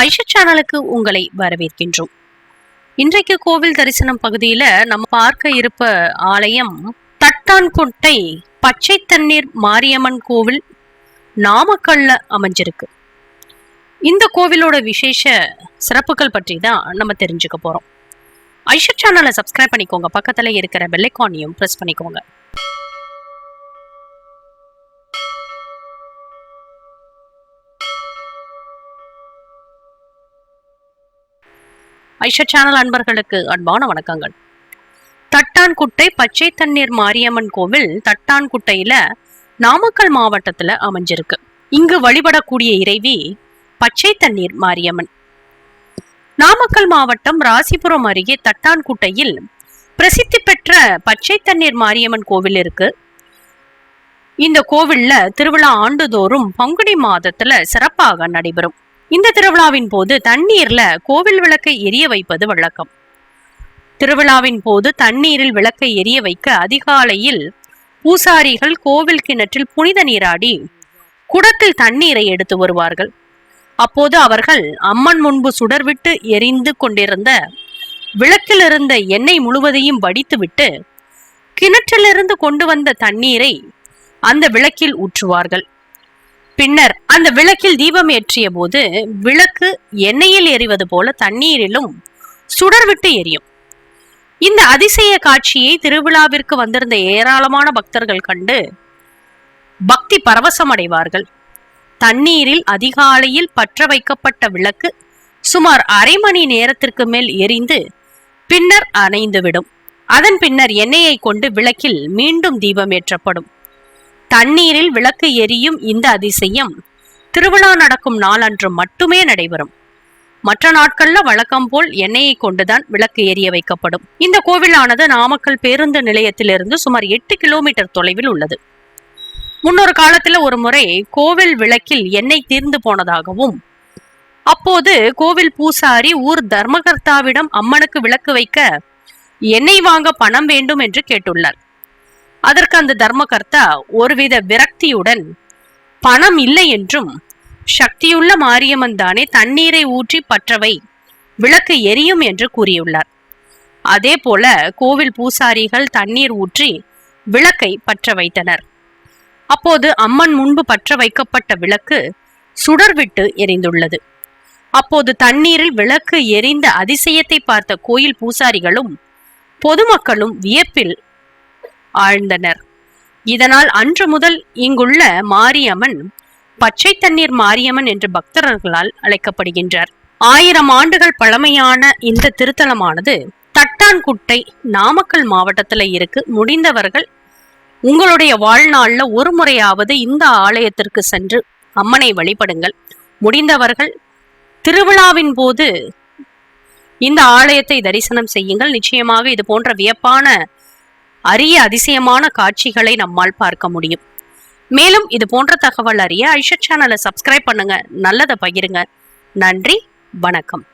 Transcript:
ஐஷா சேனலுக்கு உங்களை வரவேற்கின்றோம். இன்றைக்கு கோவில் தரிசனம் பகுதியில நம்ம பார்க்க இருப்ப ஆலயம் தட்டான்கொட்டை பச்சை தண்ணீர் மாரியம்மன் கோவில் நாமக்கல்ல அமைஞ்சிருக்கு. இந்த கோவிலோட விசேஷ சிறப்புகள் பற்றி தான் நம்ம தெரிஞ்சுக்க போறோம். ஐஷா சேனலை சப்ஸ்கிரைப் பண்ணிக்கோங்க. பக்கத்துல இருக்கிற பெல்லைக்கானையும் ப்ரெஸ் பண்ணிக்கோங்க. ஐஷா சேனல் அன்பர்களுக்கு அன்பான வணக்கங்கள். தட்டான்குட்டை பச்சை தண்ணீர் மாரியம்மன் கோவில் தட்டான்குட்டையில நாமக்கல் மாவட்டத்துல அமைஞ்சிருக்கு. இங்கு வழிபடக்கூடிய இறைவி பச்சை தண்ணீர் மாரியம்மன். நாமக்கல் மாவட்டம் ராசிபுரம் அருகே தட்டான்குட்டையில் பிரசித்தி பெற்ற பச்சை தண்ணீர் மாரியம்மன் கோவில் இருக்கு. இந்த கோவில்ல திருவிழா ஆண்டுதோறும் பங்குனி மாதத்துல சிறப்பாக நடைபெறும். இந்த திருவிழாவின் போது தண்ணீர்ல கோவில் விளக்கை எரிய வைப்பது வழக்கம். திருவிழாவின் போது தண்ணீரில் விளக்கை எரிய வைக்க அதிகாலையில் பூசாரிகள் கோவில் கிணற்றில் புனித நீராடி குடத்தில் தண்ணீரை எடுத்து வருவார்கள். அப்போது அவர்கள் அம்மன் முன்பு சுடர்விட்டு எரிந்து கொண்டிருந்த விளக்கில் இருந்த எண்ணெய் முழுவதையும் வடித்துவிட்டு கிணற்றிலிருந்து கொண்டு வந்த தண்ணீரை அந்த விளக்கில் ஊற்றுவார்கள். பின்னர் அந்த விளக்கில் தீபம் ஏற்றிய போது விளக்கு எண்ணெயில் எரிவது போல தண்ணீரிலும் சுடர்விட்டு எரியும். இந்த அதிசய காட்சியை திருவிழாவிற்கு வந்திருந்த ஏராளமான பக்தர்கள் கண்டு பக்தி பரவசம் அடைவார்கள் தண்ணீரில் அதிகாலையில் பற்ற வைக்கப்பட்ட விளக்கு சுமார் அரை மணி நேரத்திற்கு மேல் எரிந்து பின்னர் அணைந்துவிடும். அதன் பின்னர் எண்ணெயை கொண்டு விளக்கில் மீண்டும் தீபம் ஏற்றப்படும். தண்ணீரில் விளக்கு எரியும் இந்த அதிசயம். திருவிழா நடக்கும் நாளன்று மட்டுமே நடைபெறும். மற்ற நாட்கள்ல வழக்கம் போல் எண்ணெயை கொண்டுதான் விளக்கு எரிய வைக்கப்படும். இந்த கோவிலானது நாமக்கல் பேருந்து நிலையத்திலிருந்து சுமார் எட்டு கிலோமீட்டர் தொலைவில் உள்ளது. முன்னொரு காலத்துல ஒரு முறை கோவில் விளக்கில் எண்ணெய் தீர்ந்து போனதாகவும் அப்போது கோவில் பூசாரி ஊர் தர்மகர்த்தாவிடம் அம்மனுக்கு விளக்கு வைக்க எண்ணெய் வாங்க பணம் வேண்டும் என்று கேட்டுள்ளார். அதற்கு அந்த தர்மகர்த்தா ஒருவித விரக்தியுடன் பணம் இல்லை என்றும் சக்தியுள்ள மாரியம்மன் தானே தண்ணீரை ஊற்றி பற்றவை விளக்கு எரியும் என்று கூறியுள்ளார். அதே போல கோவில் பூசாரிகள் தண்ணீர் ஊற்றி விளக்கை பற்ற வைத்தனர். அப்போது அம்மன் முன்பு பற்ற வைக்கப்பட்ட விளக்கு சுடர்விட்டு எரிந்துள்ளது. அப்போது தண்ணீரில் விளக்கு எரிந்த அதிசயத்தை பார்த்த கோயில் பூசாரிகளும் பொதுமக்களும் வியப்பில் ஆழ்ந்தனர். இதனால் அன்று முதல் இங்குள்ள மாரியம்மன் பச்சை தண்ணீர் மாரியம்மன் என்று பக்தர்களால் அழைக்கப்படுகின்றார். ஆயிரம் ஆண்டுகள் பழமையான இந்த திருத்தலமானது தட்டான்குட்டை நாமக்கல் மாவட்டத்துல இருக்கு. முடிந்தவர்கள் உங்களுடைய வாழ்நாள்ல ஒரு முறையாவது இந்த ஆலயத்திற்கு சென்று அம்மனை வழிபடுங்கள். முடிந்தவர்கள் திருவிழாவின் போது இந்த ஆலயத்தை தரிசனம் செய்யுங்கள். நிச்சயமாக இது போன்ற வியப்பான அரிய அதிசயமான காட்சிகளை நம்மால் பார்க்க முடியும். மேலும் இது போன்ற தகவல் அறிய ஐஷா சேனலை சப்ஸ்கிரைப் பண்ணுங்க. நல்லதை பகிருங்க. நன்றி. வணக்கம்.